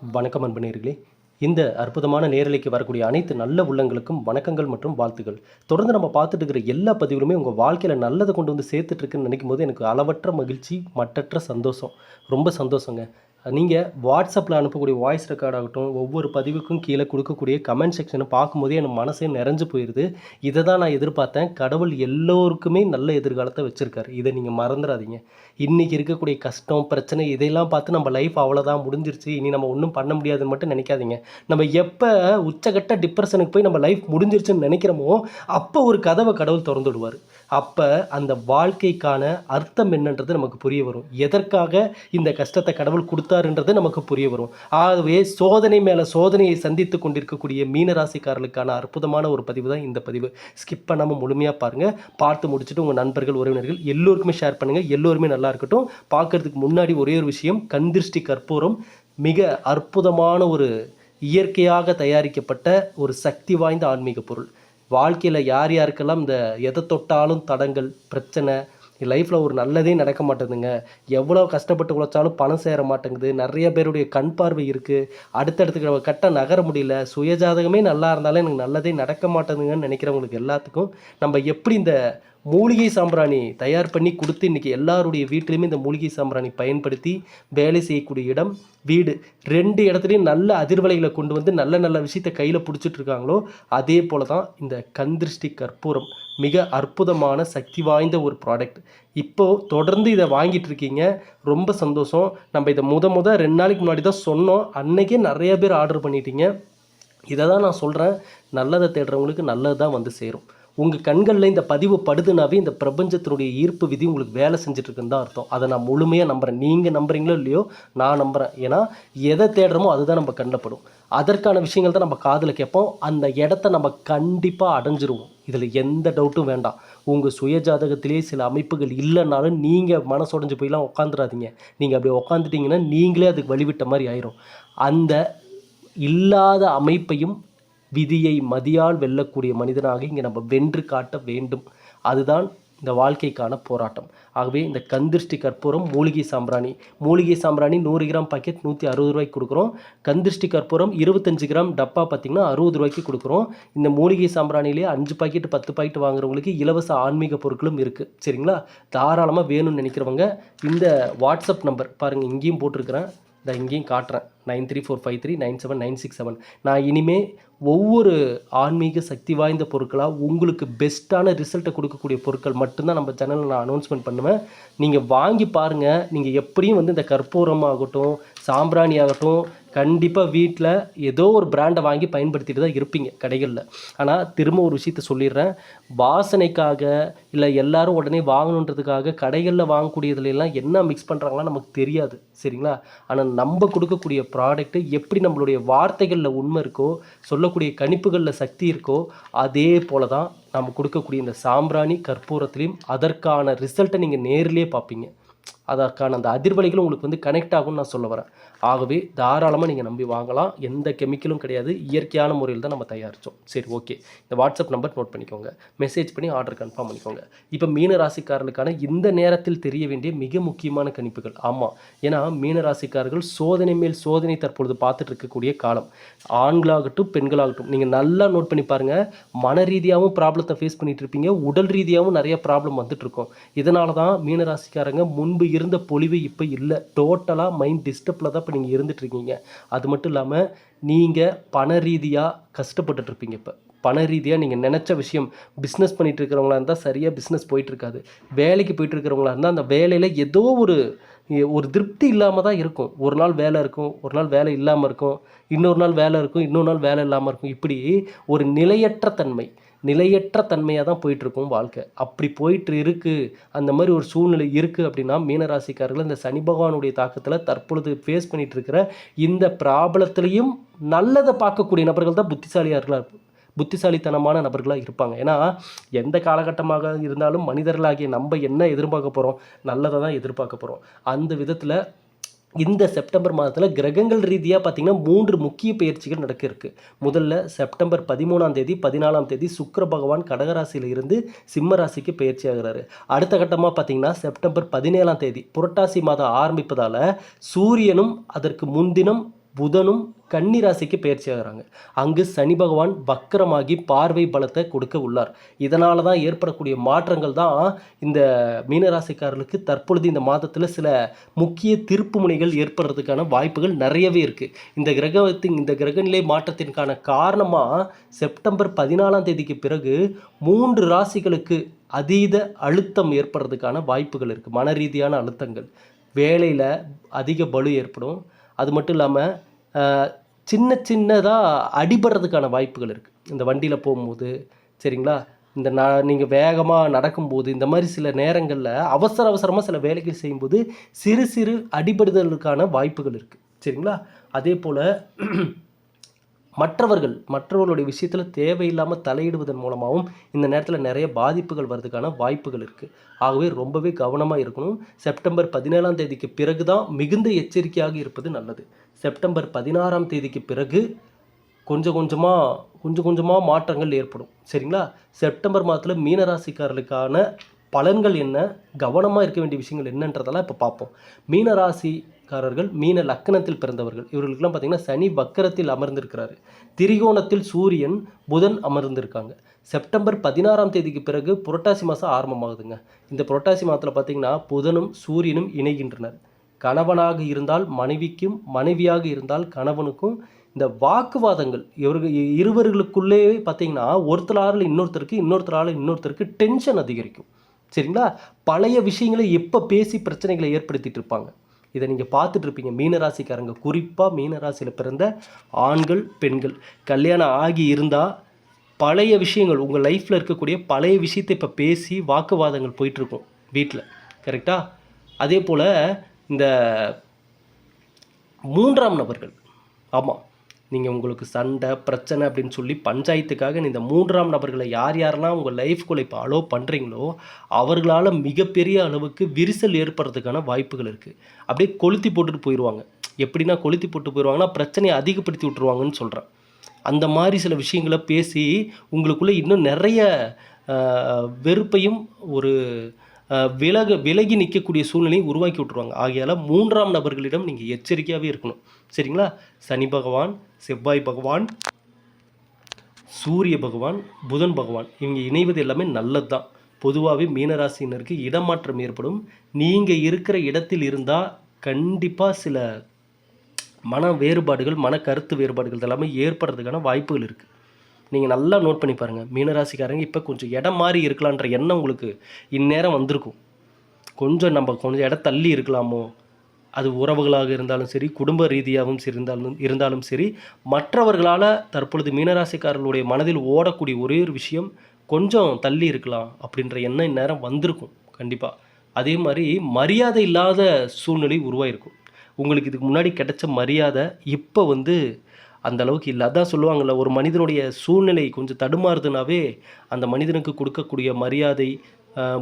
வணக்கம் அன்பனேர்களே இந்த அற்புதமான நேரலைக்கு வரக்கூடிய அனைத்து நல்ல உள்ளங்களுக்கும் வணக்கங்கள் மற்றும் வாழ்த்துக்கள். தொடர்ந்து நம்ம பார்த்துட்டு இருக்கிற எல்லா பதிவுகளுமே உங்கள் வாழ்க்கையில் நல்லதை கொண்டு வந்து சேர்த்துட்ருக்குன்னு நினைக்கும் போது எனக்கு அளவற்ற மகிழ்ச்சி மற்றற்ற சந்தோஷம். ரொம்ப சந்தோஷங்க. நீங்கள் வாட்ஸ்அப்பில் அனுப்பக்கூடிய வாய்ஸ் ரெக்கார்ட் ஆகட்டும் ஒவ்வொரு பதிவுக்கும் கீழே கொடுக்கக்கூடிய கமெண்ட் செக்ஷனை பார்க்கும்போதே என் மனசே நிறைஞ்சு போயிடுது இதை தான் நான் எதிர்பார்த்தேன். கடவுள் எல்லோருக்குமே நல்ல எதிர்காலத்தை வச்சுருக்காரு. இதை நீங்கள் மறந்துடாதீங்க. இன்றைக்கி இருக்கக்கூடிய கஷ்டம் பிரச்சனை இதையெல்லாம் பார்த்து நம்ம லைஃப் அவ்வளோதான் முடிஞ்சிருச்சு. இனி நம்ம ஒன்றும் பண்ண முடியாதுன்னு மட்டும் நினைக்காதீங்க. நம்ம எப்போ உச்சகட்ட டிப்ரெஷனுக்கு போய் நம்ம லைஃப் முடிஞ்சிருச்சுன்னு நினைக்கிறோமோ அப்போ ஒரு கதவை கடவுள் திறந்து விடுவார். அப்போ அந்த வாழ்க்கைக்கான அர்த்தம் என்னன்றது நமக்கு புரிய வரும். எதற்காக இந்த கஷ்டத்தை கடவுள் கொடுத்தாருன்றது நமக்கு புரிய வரும். ஆகவே சோதனை மேலே சோதனையை சந்தித்து கொண்டிருக்கக்கூடிய மீனராசிக்காரர்களுக்கான அற்புதமான ஒரு பதிவு தான் இந்த பதிவு. ஸ்கிப் பண்ணாமல் முழுமையாக பாருங்கள் பார்த்து முடிச்சுட்டு உங்கள் நண்பர்கள் உறவினர்கள் எல்லோருக்குமே ஷேர் பண்ணுங்கள் எல்லோருமே நல்லா இருக்கட்டும். பார்க்கறதுக்கு முன்னாடி ஒரே ஒரு விஷயம் கந்திருஷ்டி கற்பூரம். மிக அற்புதமான ஒரு இயற்கையாக தயாரிக்கப்பட்ட ஒரு சக்தி வாய்ந்த ஆன்மீக பொருள். வாழ்க்கையில் யார் யாருக்கெல்லாம் இந்த எதை தொட்டாலும் தடங்கள் பிரச்சனை லைஃப்பில் ஒரு நல்லதே நடக்க மாட்டேங்குதுங்க. எவ்வளோ கஷ்டப்பட்டு உழைச்சாலும் பணம் சேர மாட்டேங்குது. நிறைய பேருடைய கண் பார்வை இருக்குது அடுத்தடுத்து கட்ட நகர முடியல. சுயஜாதகமே நல்லா இருந்தாலும் எனக்கு நல்லதே நடக்க மாட்டேங்குதுங்கன்னு நினைக்கிறவங்களுக்கு எல்லாத்துக்கும் நம்ம எப்படி இந்த மூலிகை சாம்பிராணி தயார் பண்ணி கொடுத்து இன்றைக்கி எல்லாருடைய வீட்லேயுமே இந்த மூலிகை சாம்பிராணி பயன்படுத்தி வேலை செய்யக்கூடிய இடம் வீடு. ரெண்டு இடத்துலையும் நல்ல அதிர்வலைகளை கொண்டு வந்து நல்ல நல்ல விஷயத்தை கையில் பிடிச்சிட்டு இருக்காங்களோ அதே போல தான் இந்த கந்திருஷ்டி கற்பூரம். மிக அற்புதமான சக்தி வாய்ந்த ஒரு ப்ராடக்ட் இப்போது தொடர்ந்து இதை வாங்கிட்டு இருக்கீங்க. ரொம்ப சந்தோஷம். நம்ம இதை முத முத ரெண்டு நாளைக்கு முன்னாடி தான் சொன்னோம். அன்னைக்கே நிறைய பேர் ஆர்டர் பண்ணிட்டீங்க. இதை தான் நான் சொல்கிறேன் நல்லதை தேடுறவங்களுக்கு நல்லது தான் வந்து சேரும். உங்கள் கண்களில் இந்த பதிவு படுதுனாவே இந்த பிரபஞ்சத்தினுடைய ஈர்ப்பு விதி உங்களுக்கு வேலை செஞ்சுட்டு இருக்குன்னு தான் அர்த்தம். அதை நான் முழுமையாக நம்புகிறேன் நீங்கள் நம்புறீங்களோ இல்லையோ நான் நம்புகிறேன் ஏன்னா எதை தேடுறோமோ அதுதான் நம்ம கண்டப்படும் அதற்கான விஷயங்கள் தான் நம்ம காதில் கேட்போம். அந்த இடத்த நம்ம கண்டிப்பாக அடைஞ்சிருவோம். இதில் எந்த டவுட்டும் வேண்டாம். உங்கள் சுய ஜாதகத்திலே சில அமைப்புகள் இல்லைனாலும் நீங்கள் மனசுடைஞ்சு போயெல்லாம் உட்காந்துடாதீங்க நீங்கள் அப்படி உட்காந்துட்டிங்கன்னா நீங்களே அதுக்கு வழிவிட்ட மாதிரி ஆயிரும். அந்த இல்லாத அமைப்பையும் விதியை மதியால் வெல்லக்கூடிய மனிதனாக இங்கே நம்ம வென்று காட்ட வேண்டும். அதுதான் இந்த வாழ்க்கைக்கான போராட்டம். ஆகவே இந்த கந்திருஷ்டி கற்பூரம் மூலிகை சாம்பிராணி. மூலிகை சாம்பிராணி நூறு கிராம் பாக்கெட் நூற்றி அறுபது ரூபாய்க்கு கொடுக்குறோம். கந்திருஷ்டி கற்பூரம் இருபத்தஞ்சு கிராம் டப்பா பார்த்திங்கன்னா அறுபது ரூபாய்க்கு கொடுக்குறோம். இந்த மூலிகை சாம்பிராணிலே அஞ்சு பாக்கெட் பத்து பாக்கெட் வாங்குறவங்களுக்கு இலவச ஆன்மீக பொருட்களும் இருக்குது சரிங்களா? தாராளமாக வேணும்னு நினைக்கிறவங்க இந்த வாட்ஸ்அப் நம்பர் பாருங்கள் இங்கேயும் போட்டிருக்கிறேன். இந்த இங்கேயும் காட்டுறேன். Nine three four five three nine seven nine six seven. நான் இனிமேல் ஒவ்வொரு ஆன்மீக சக்தி வாய்ந்த பொருட்களாக உங்களுக்கு பெஸ்ட்டான ரிசல்ட்டை கொடுக்கக்கூடிய பொருட்கள் மட்டும்தான் நம்ம சேனலில் நான் அனௌன்ஸ்மெண்ட் பண்ணுவேன். நீங்கள் வாங்கி பாருங்கள் நீங்கள் எப்படியும் வந்து இந்த கற்பூரம் ஆகட்டும் சாம்பிராணி ஆகட்டும் கண்டிப்பாக வீட்டில் ஏதோ ஒரு பிராண்டை வாங்கி பயன்படுத்திட்டு தான் இருப்பீங்க கடைகளில். ஆனால் திரும்ப ஒரு விஷயத்த சொல்லிடுறேன். வாசனைக்காக இல்லை எல்லாரும் உடனே வாங்கணுன்றதுக்காக கடைகளில் வாங்கக்கூடியதுலாம் என்ன மிக்ஸ் பண்ணுறாங்களா நமக்கு தெரியாது. சரிங்களா? ஆனால் நம்ம கொடுக்கக்கூடிய ப்ராடக்ட்டு எப்படி நம்மளுடைய வார்த்தைகளில் உண்மை இருக்கோ சொல்லக்கூடிய கணிப்புகளில் சக்தி இருக்கோ அதே போல தான் நம்ம கொடுக்கக்கூடிய இந்த சாம்பிராணி கற்பூரத்துலேயும் அதற்கான ரிசல்ட்டை நீங்கள் நேர்லேயே பார்ப்பீங்க. அதற்கான அந்த அதிர்வலைகளும் உங்களுக்கு வந்து கனெக்ட் ஆகும்னு நான் சொல்ல வரேன். ஆகவே தாராளமாக நீங்கள் நம்பி வாங்கலாம். எந்த கெமிக்கலும் கிடையாது. இயற்கையான முறையில் தான் நம்ம தயாரித்தோம் சரி ஓகே இந்த வாட்ஸ்அப் நம்பர் நோட் பண்ணிக்கோங்க. மெசேஜ் பண்ணி ஆர்டர் கன்ஃபார்ம் பண்ணிக்கோங்க. இப்போ மீன ராசிக்காரர்களுக்கான இந்த நேரத்தில் தெரிய வேண்டிய மிக முக்கியமான கணிப்புகள். ஆமாம் ஏன்னா மீன ராசிக்காரர்கள் சோதனை மேல் சோதனை தற்பொழுது பார்த்துட்டு இருக்கக்கூடிய காலம். ஆண்களாகட்டும் பெண்களாகட்டும். நீங்கள் நல்லா நோட் பண்ணி பாருங்கள் மன ரீதியாகவும் ப்ராப்ளத்தை ஃபேஸ் பண்ணிகிட்டு இருப்பீங்க. உடல் ரீதியாகவும் நிறைய ப்ராப்ளம் வந்துட்டு இருக்கும். இதனால தான் மீன ராசிக்காரங்க முன்பு இருந்த பொலிவு இப்போ இல்லை. டோட்டலாக மைண்ட் டிஸ்டர்பில் தான் இப்போ நீங்கள் இருந்துட்டு இருக்கீங்க அது மட்டும் இல்லாமல் நீங்கள் பண ரீதியாக கஷ்டப்பட்டுட்ருப்பீங்க இப்போ. பண ரீதியாக நீங்கள் நினச்ச விஷயம் பிஸ்னஸ் பண்ணிகிட்டு இருக்கிறவங்களா இருந்தால் சரியாக பிஸ்னஸ் போயிட்டுருக்காது. வேலைக்கு போயிட்டு இருக்கிறவங்களா இருந்தால் அந்த வேலையில் ஏதோ ஒரு ஒரு திருப்தி இல்லாமல் தான் இருக்கும். ஒரு நாள் வேலை இருக்கும் ஒரு நாள் வேலை இல்லாமல் இருக்கும் இன்னொரு நாள் வேலை இருக்கும் இன்னொரு நாள் வேலை இல்லாமல் இருக்கும். இப்படி ஒரு நிலையற்ற தன்மை நிலையற்ற தன்மையாக தான் போயிட்டுருக்கும் வாழ்க்கை. அப்படி போயிட்டு இருக்குது அந்த மாதிரி ஒரு சூழ்நிலை இருக்குது அப்படின்னா மீனராசிக்காரர்கள் இந்த சனி பகவானுடைய தாக்கத்தில் தற்பொழுது ஃபேஸ் பண்ணிகிட்டு இருக்கிற இந்த ப்ராப்ளத்துலேயும் நல்லதை பார்க்கக்கூடிய நபர்கள் தான் புத்திசாலியார்களாக புத்திசாலித்தனமான நபர்களாக இருப்பாங்க. ஏன்னா எந்த காலகட்டமாக இருந்தாலும் மனிதர்களாகிய நம்ம என்ன எதிர்பார்க்க போகிறோம் நல்லதை தான் எதிர்பார்க்க போகிறோம் அந்த விதத்தில் இந்த செப்டம்பர் மாதத்தில் கிரகங்கள் ரீதியாக பார்த்திங்கன்னா மூன்று முக்கிய பயிற்சிகள் நடக்க இருக்கு. முதல்ல செப்டம்பர் பதிமூணாம் தேதி பதினாலாம் தேதி சுக்கர பகவான் கடகராசியில் இருந்து சிம்ம ராசிக்கு பயிற்சி ஆகிறாரு. அடுத்த கட்டமாக பார்த்தீங்கன்னா செப்டம்பர் பதினேழாம் தேதி புரட்டாசி மாதம் ஆரம்பிப்பதால் சூரியனும் அதற்கு முன்தினம் புதனும் கன்னி ராசிக்கு பயிற்சி ஆகிறாங்க அங்கு சனி பகவான் வக்கரமாகி பார்வை பலத்தை கொடுக்க உள்ளார். இதனால தான் ஏற்படக்கூடிய மாற்றங்கள் தான் இந்த மீனராசிக்காரர்களுக்கு தற்பொழுது இந்த மாதத்தில் சில முக்கிய திருப்பு முனைகள் ஏற்படுறதுக்கான வாய்ப்புகள் நிறையவே இருக்குது இந்த கிரகத்தின் இந்த கிரகநிலை மாற்றத்திற்கான காரணமாக செப்டம்பர் பதினாலாம் தேதிக்கு பிறகு மூன்று ராசிகளுக்கு அதீத அழுத்தம் ஏற்படுறதுக்கான வாய்ப்புகள் இருக்குது மன ரீதியான அழுத்தங்கள். வேலையில் அதிக பலு ஏற்படும். அது மட்டும் இல்லாமல் சின்ன சின்னதாக அடிபடுறதுக்கான வாய்ப்புகள் இருக்குது இந்த வண்டியில் போகும்போது சரிங்களா? இந்த ந நீங்கள் வேகமாக நடக்கும்போது இந்த மாதிரி சில நேரங்களில் அவசர அவசரமாக சில வேலைகள் செய்யும்போது சிறு சிறு அடிபடுதலுக்கான வாய்ப்புகள் இருக்குது சரிங்களா? அதே போல் மற்றவர்கள் மற்றவர்களுடைய விஷயத்தில் தேவையில்லாமல் தலையிடுவதன் மூலமாகவும் இந்த நேரத்தில் நிறைய பாதிப்புகள் வர்றதுக்கான வாய்ப்புகள் இருக்குது ஆகவே ரொம்பவே கவனமாக இருக்கணும். செப்டம்பர் பதினேழாம் தேதிக்கு பிறகு தான் மிகுந்த எச்சரிக்கையாக இருப்பது நல்லது. செப்டம்பர் பதினாறாம் தேதிக்கு பிறகு கொஞ்சம் கொஞ்சமாக கொஞ்சம் கொஞ்சமாக மாற்றங்கள் ஏற்படும். சரிங்களா? செப்டம்பர் மாதத்தில் மீனராசிக்காரர்களுக்கான பலன்கள் என்ன? கவனமாக இருக்க வேண்டிய விஷயங்கள் என்னன்றதெல்லாம் இப்போ பார்ப்போம். மீனராசி காரர்கள் மீன லக்கணத்தில் பிறந்தவர்கள். இவர்களுக்கெல்லாம் பார்த்தீங்கன்னா சனி வக்கரத்தில் அமர்ந்திருக்கிறாரு. திரிகோணத்தில் சூரியன் புதன் அமர்ந்திருக்காங்க. செப்டம்பர் பதினாறாம் தேதிக்கு பிறகு புரட்டாசி மாதம் ஆரம்பமாகுதுங்க. இந்த புரட்டாசி மாதத்தில் பார்த்தீங்கன்னா புதனும் சூரியனும் இணைகின்றனர். கணவனாக இருந்தால் மனைவிக்கும் மனைவியாக இருந்தால் கணவனுக்கும் இந்த வாக்குவாதங்கள் இவர்கள் இருவர்களுக்குள்ளேயே பார்த்தீங்கன்னா ஒருத்தரால் இன்னொருத்தருக்கு இன்னொருத்தரால் இன்னொருத்தருக்கு டென்ஷன் அதிகரிக்கும். சரிங்களா? பழைய விஷயங்களை எப்போ பேசி பிரச்சனைகளை ஏற்படுத்திட்டு இருப்பாங்க? இதை நீங்கள் பார்த்துட்ருப்பீங்க மீனராசிக்காரங்க குறிப்பாக மீனராசியில் பிறந்த ஆண்கள் பெண்கள். கல்யாணம் ஆகி இருந்தால் பழைய விஷயங்கள் உங்கள் லைஃப்பில் இருக்கக்கூடிய பழைய விஷயத்தை இப்போ பேசி வாக்குவாதங்கள் போயிட்டுருக்கும் வீட்டில் கரெக்டாக அதே போல் இந்த மூன்றாம் நபர்கள். ஆமாம் நீங்கள் உங்களுக்கு சண்டை பிரச்சனை அப்படின்னு சொல்லி பஞ்சாயத்துக்காக இந்த மூன்றாம் நபர்களை யார் யாரெல்லாம் உங்கள் லைஃப்குள்ளே இப்போ அலோவ் பண்ணுறீங்களோ அவர்களால் மிகப்பெரிய அளவுக்கு விரிசல் ஏற்படுறதுக்கான வாய்ப்புகள் இருக்குது அப்படியே கொளுத்தி போட்டுட்டு போயிடுவாங்க எப்படின்னா கொளுத்தி போட்டு போயிடுவாங்கன்னா பிரச்சனையை அதிகப்படுத்தி விட்ருவாங்கன்னு சொல்கிறேன் அந்த மாதிரி சில விஷயங்களை பேசி உங்களுக்குள்ளே இன்னும் நிறைய வெறுப்பையும் ஒரு விலக விலகி நிற்கக்கூடிய சூழ்நிலையை உருவாக்கி விட்ருவாங்க ஆகையால் மூன்றாம் நபர்களிடம் நீங்கள் எச்சரிக்கையாகவே இருக்கணும். சரிங்களா? சனி பகவான் செவ்வாய் பகவான் சூரிய பகவான் புதன் பகவான் இவங்க இணைவது எல்லாமே நல்லது தான் பொதுவாகவே மீனராசினருக்கு இடமாற்றம் ஏற்படும். நீங்கள் இருக்கிற இடத்தில் இருந்தால் கண்டிப்பாக சில மன வேறுபாடுகள் மன கருத்து வேறுபாடுகள் எல்லாமே ஏற்படுறதுக்கான வாய்ப்புகள் இருக்குது நீங்கள் நல்லா நோட் பண்ணி பாருங்கள் மீனராசிக்காரங்க இப்போ கொஞ்சம் இடம் மாறி இருக்கலான்ற எண்ணம் உங்களுக்கு இந்நேரம் வந்திருக்கும். கொஞ்சம் நம்ம கொஞ்சம் இடம் தள்ளி இருக்கலாமோ? அது உறவுகளாக இருந்தாலும் சரி குடும்ப ரீதியாகவும் சரி இருந்தாலும் இருந்தாலும் சரி மற்றவர்களால் தற்பொழுது மீனராசிக்காரர்களுடைய மனதில் ஓடக்கூடிய ஒரே ஒரு விஷயம் கொஞ்சம் தள்ளி இருக்கலாம் அப்படின்ற எண்ணம் இந்நேரம் வந்திருக்கும் கண்டிப்பாக அதே மாதிரி மரியாதை இல்லாத சூழ்நிலை உருவாயிருக்கும். உங்களுக்கு இதுக்கு முன்னாடி கிடைச்ச மரியாதை இப்போ வந்து அந்த அளவுக்கு இல்லை. அதான் சொல்லுவாங்கள்ல ஒரு மனிதனுடைய சூழ்நிலை கொஞ்சம் தடுமாறுதுனாவே அந்த மனிதனுக்கு கொடுக்கக்கூடிய மரியாதை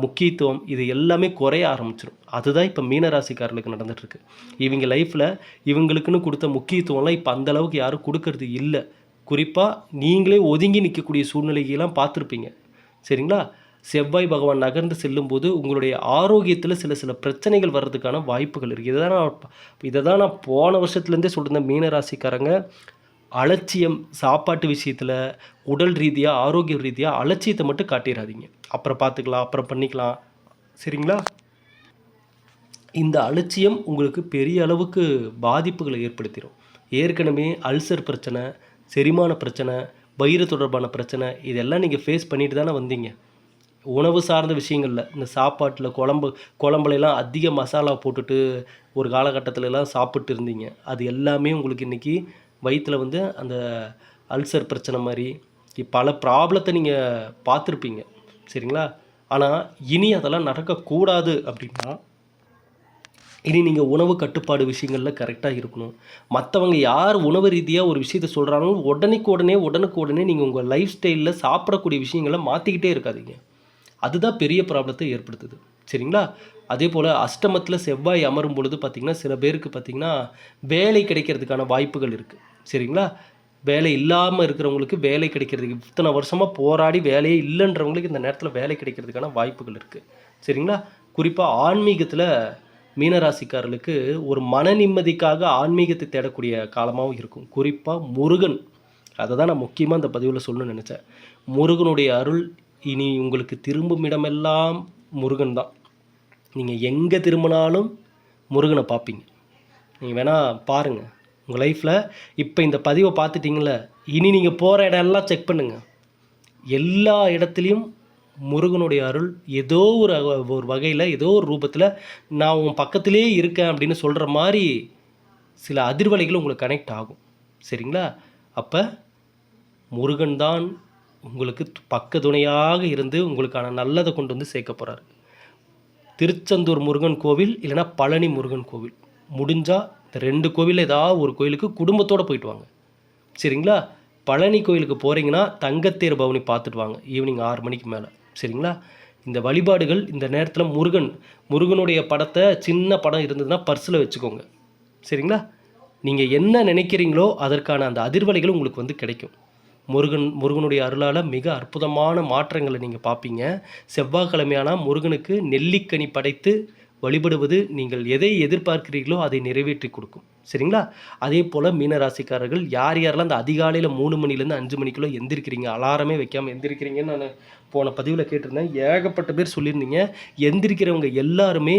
முக்கியத்துவம் இது எல்லாமே குறைய ஆரம்பிச்சிடும் அதுதான் இப்போ மீனராசிக்காரர்களுக்கு நடந்துகிட்ருக்கு இவங்க லைஃப்பில் இவங்களுக்குன்னு கொடுத்த முக்கியத்துவம்லாம் இப்போ அந்த அளவுக்கு யாரும் கொடுக்கறது இல்லை. குறிப்பாக நீங்களே ஒதுங்கி நிற்கக்கூடிய சூழ்நிலைகளாம் பார்த்துருப்பீங்க. சரிங்களா? செவ்வாய் பகவான் நகர்ந்து செல்லும்போது உங்களுடைய ஆரோக்கியத்தில் சில சில பிரச்சனைகள் வர்றதுக்கான வாய்ப்புகள் இருக்குது இதை தான் நான் இதை தான் நான் போன வருஷத்துலேருந்தே சொல்லியிருந்தேன் மீனராசிக்காரங்க அலட்சியம் சாப்பாட்டு விஷயத்தில் உடல் ரீதியாக ஆரோக்கிய ரீதியாக அலட்சியத்தை மட்டும் காட்டிடாதீங்க அப்புறம் பார்த்துக்கலாம் அப்புறம் பண்ணிக்கலாம். சரிங்களா? இந்த அலட்சியம் உங்களுக்கு பெரிய அளவுக்கு பாதிப்புகளை ஏற்படுத்திடும் ஏற்கனவே அல்சர் பிரச்சனை செரிமான பிரச்சனை வயிறு தொடர்பான பிரச்சனை இதெல்லாம் நீங்கள் ஃபேஸ் பண்ணிட்டு தானே வந்தீங்க. உணவு சார்ந்த விஷயங்களில் இந்த சாப்பாட்டில் குழம்பு குழம்புலலாம் அதிக மசாலா போட்டுட்டு ஒரு காலகட்டத்திலலாம் சாப்பிட்டு இருந்தீங்க. அது எல்லாமே உங்களுக்கு இன்றைக்கி வயிற்றில் வந்து அந்த அல்சர் பிரச்சனை மாதிரி பல ப்ராப்ளத்தை நீங்கள் பார்த்துருப்பீங்க. சரிங்களா? ஆனால் இனி அதெல்லாம் நடக்கக்கூடாது அப்படின்னா இனி நீங்கள் உணவு கட்டுப்பாடு விஷயங்களில் கரெக்டாக இருக்கணும். மற்றவங்க யார் உணவு ரீதியாக ஒரு விஷயத்த சொல்கிறாங்களோ உடனுக்கு உடனே உடனுக்கு உடனே நீங்கள் உங்கள் லைஃப் ஸ்டைலில் சாப்பிடக்கூடிய விஷயங்களை மாற்றிக்கிட்டே இருக்காதீங்க. அதுதான் பெரிய ப்ராப்ளத்தை ஏற்படுத்துது. சரிங்களா? அதே போல் அஷ்டமத்தில் செவ்வாய் அமரும் பொழுது பார்த்திங்கன்னா சில பேருக்கு பார்த்திங்கன்னா வேலை கிடைக்கிறதுக்கான வாய்ப்புகள் இருக்குது சரிங்களா? வேலை இல்லாமல் இருக்கிறவங்களுக்கு வேலை கிடைக்கிறதுக்கு இத்தனை வருஷமாக போராடி வேலையே இல்லைன்றவங்களுக்கு இந்த நேரத்தில் வேலை கிடைக்கிறதுக்கான வாய்ப்புகள் இருக்குது சரிங்களா? குறிப்பாக ஆன்மீகத்தில் மீனராசிக்காரர்களுக்கு ஒரு மன நிம்மதிக்காக ஆன்மீகத்தை தேடக்கூடிய காலமாகவும் இருக்கும். குறிப்பாக முருகன். அதை தான் நான் முக்கியமாக இந்த பதிவில் சொல்லணும்னு நினச்சேன். முருகனுடைய அருள் இனி உங்களுக்கு திரும்பும் இடமெல்லாம் முருகன் தான். நீங்கள் எங்கே திரும்பினாலும் முருகனை பார்ப்பீங்க. நீங்கள் வேணால் பாருங்கள் உங்கள் லைஃப்பில் இப்போ இந்த பதிவை பார்த்துட்டிங்களே இனி நீங்கள் போகிற இடம்லாம் செக் பண்ணுங்கள் எல்லா இடத்துலையும் முருகனுடைய அருள் ஏதோ ஒரு ஒரு வகையில் ஏதோ ஒரு ரூபத்தில் நான் உன் பக்கத்திலே இருக்கேன் அப்படின்னு சொல்கிற மாதிரி சில அதிர்வலைகள் உங்களுக்கு கனெக்ட் ஆகும். சரிங்களா? அப்போ முருகன் தான் உங்களுக்கு பக்க துணையாக இருந்து உங்களுக்கான நல்லதை கொண்டு வந்து சேர்க்க போகிறாரு திருச்செந்தூர் முருகன் கோவில் இல்லைன்னா பழனி முருகன் கோவில். முடிஞ்சால் இந்த ரெண்டு கோவிலில் ஏதாவது ஒரு கோயிலுக்கு குடும்பத்தோடு போயிட்டு வாங்க. சரிங்களா? பழனி கோயிலுக்கு போகிறீங்கன்னா தங்கத்தேர் பவனி பார்த்துட்டு வாங்க. ஈவினிங் ஆறு மணிக்கு மேலே. சரிங்களா? இந்த வழிபாடுகள் இந்த நேரத்தில் முருகன் முருகனுடைய படத்தை சின்ன படம் இருந்ததுன்னா பர்ஸில் வச்சுக்கோங்க. சரிங்களா? நீங்கள் என்ன நினைக்கிறீங்களோ அதற்கான அந்த அதிர்வலைகள் உங்களுக்கு வந்து கிடைக்கும். முருகன் முருகனுடைய அருளால் மிக அற்புதமான மாற்றங்களை நீங்கள் பார்ப்பீங்க. செவ்வாய்க்கிழமையானால் முருகனுக்கு நெல்லிக்கனி படைத்து வழிபடுவது நீங்கள் எதை எதிர்பார்க்கிறீர்களோ அதை நிறைவேற்றி கொடுக்கும். சரிங்களா? அதே போல் மீனராசிக்காரர்கள் யார் யாரெல்லாம் அந்த அதிகாலையில் மூணு மணிலேருந்து அஞ்சு மணிக்குள்ளே எந்திரிக்கிறீங்க? அலாரமே வைக்காமல் எந்திரிக்கிறீங்கன்னு நான் போன பதிவில் கேட்டிருந்தேன். ஏகப்பட்ட பேர் சொல்லியிருந்தீங்க. எந்திரிக்கிறவங்க எல்லாருமே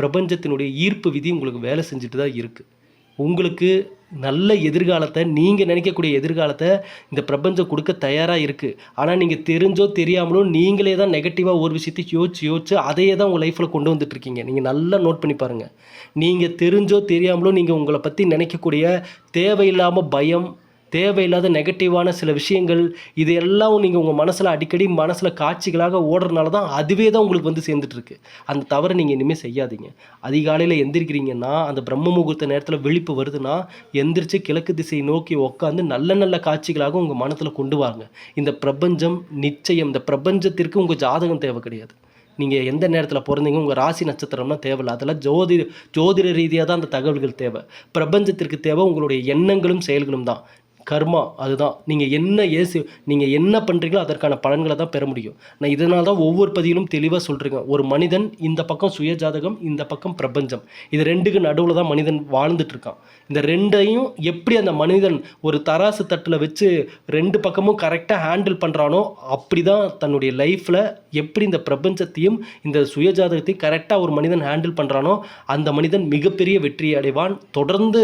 பிரபஞ்சத்தினுடைய ஈர்ப்பு விதி உங்களுக்கு வேலை செஞ்சுட்டு தான் இருக்குது உங்களுக்கு நல்ல எதிர்காலத்தை நீங்கள் நினைக்கக்கூடிய எதிர்காலத்தை இந்த பிரபஞ்சம் கொடுக்க தயாராக இருக்குது ஆனால் நீங்கள் தெரிஞ்சோ தெரியாமலோ நீங்களே தான் நெகட்டிவாக ஒரு விஷயத்தை யோசிச்சு யோசிச்சு அதையே தான் உங்கள் லைஃப்பில் கொண்டு வந்துட்டுருக்கீங்க. நீங்கள் நல்லா நோட் பண்ணி பாருங்கள் நீங்கள் தெரிஞ்சோ தெரியாமலோ நீங்கள் உங்களை பற்றி நினைக்கக்கூடிய தேவையில்லாமல் பயம் தேவையில்லாத நெகட்டிவான சில விஷயங்கள் இது எல்லாம் நீங்கள் உங்கள் மனசில் அடிக்கடி மனசில் காட்சிகளாக ஓடுறதுனால தான் அதுவே தான் உங்களுக்கு வந்து சேர்ந்துட்டுருக்கு. அந்த தவறை நீங்கள் இனிமேல் செய்யாதீங்க. அதிகாலையில் எந்திரிக்கிறீங்கன்னா அந்த பிரம்ம முகூர்த்த நேரத்தில் விழிப்பு வருதுன்னா எந்திரிச்சு கிழக்கு திசையை நோக்கி உட்காந்து நல்ல நல்ல காட்சிகளாக உங்கள் மனத்தில் கொண்டு வாங்க. இந்த பிரபஞ்சம் நிச்சயம் இந்த பிரபஞ்சத்திற்கு உங்கள் ஜாதகம் தேவை கிடையாது. நீங்கள் எந்த நேரத்தில் பிறந்தீங்க உங்கள் ராசி நட்சத்திரம்லாம் தேவையில்ல. அதெல்லாம் ஜோதி ஜோதிட ரீதியாக தான் அந்த தகவல்கள் தேவை. பிரபஞ்சத்திற்கு தேவை உங்களுடைய எண்ணங்களும் செயல்களும் தான். கர்மா அதுதான். நீங்கள் என்ன ஏசி நீங்கள் என்ன பண்ணுறீங்களோ அதற்கான பலன்களை தான் பெற முடியும். நான் இதனால் தான் ஒவ்வொரு பதிவிலும் தெளிவாக சொல்கிறேங்க ஒரு மனிதன் இந்த பக்கம் சுயஜாதகம் இந்த பக்கம் பிரபஞ்சம். இது ரெண்டுக்கு நடுவில் தான் மனிதன் வாழ்ந்துட்டுருக்கான். இந்த ரெண்டையும் எப்படி அந்த மனிதன் ஒரு தராசு தட்டில் வச்சு ரெண்டு பக்கமும் கரெக்டாக ஹேண்டில் பண்ணுறானோ அப்படி தான் தன்னுடைய லைஃப்பில் எப்படி இந்த பிரபஞ்சத்தையும் இந்த சுயஜாதகத்தையும் கரெக்டாக ஒரு மனிதன் ஹேண்டில் பண்ணுறானோ அந்த மனிதன் மிகப்பெரிய வெற்றி அடைவான் தொடர்ந்து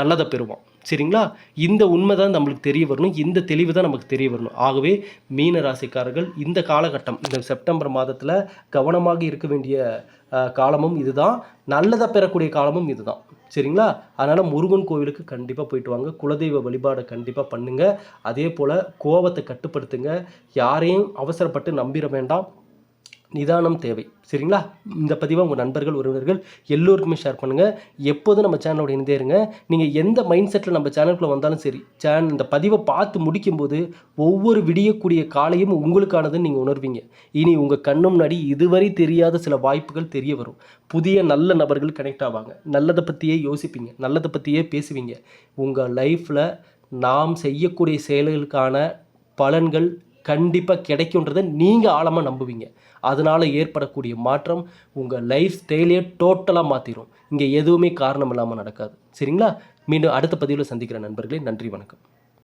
நல்லதை பெறுவான். சரிங்களா? இந்த உண்மை தான் நம்மளுக்கு தெரிய வரணும். இந்த தெளிவு தான் நமக்கு தெரிய வரணும். ஆகவே மீன ராசிக்காரர்கள் இந்த காலகட்டம் இந்த செப்டம்பர் மாதத்தில் கவனமாக இருக்க வேண்டிய காலமும் இதுதான். நல்லதாக பெறக்கூடிய காலமும் இதுதான். சரிங்களா? அதனால் முருகன் கோவிலுக்கு கண்டிப்பாக போயிட்டு வாங்க. குலதெய்வ வழிபாடை கண்டிப்பாக பண்ணுங்கள் அதே போல் கோபத்தை கட்டுப்படுத்துங்க. யாரையும் அவசரப்பட்டு நம்பிட வேண்டாம். நிதானம் தேவை. சரிங்களா? இந்த பதிவை உங்கள் நண்பர்கள் உறவினர்கள் எல்லோருக்குமே ஷேர் பண்ணுங்கள் எப்போதும் நம்ம சேனலோட இணைந்தே இருங்க. நீங்கள் எந்த மைண்ட் செட்டில் நம்ம சேனலுக்குள்ளே வந்தாலும் சரி சேனல் இந்த பதிவை பார்த்து முடிக்கும்போது ஒவ்வொரு விடியக்கூடிய காலையும் உங்களுக்கானதுன்னு நீங்கள் உணர்வீங்க. இனி உங்கள் கண்ணு முன்னாடி இதுவரை தெரியாத சில வாய்ப்புகள் தெரிய வரும். புதிய நல்ல நபர்கள் கனெக்ட் ஆவாங்க. நல்லதை பற்றியே யோசிப்பீங்க. நல்லதை பற்றியே பேசுவீங்க. உங்கள் லைஃப்பில் நாம் செய்யக்கூடிய செயல்களுக்கான பலன்கள் கண்டிப்பாக கிடைக்குன்றதை நீங்கள் ஆழமாக நம்புவீங்க. அதனால் ஏற்படக்கூடிய மாற்றம் உங்கள் லைஃப் ஸ்டைலே டோட்டலாக மாற்றிடும் இங்கே எதுவுமே காரணம் இல்லாமல் நடக்காது. சரிங்களா? மீண்டும் அடுத்த பதிவில் சந்திக்கிற நண்பர்களே நன்றி வணக்கம்.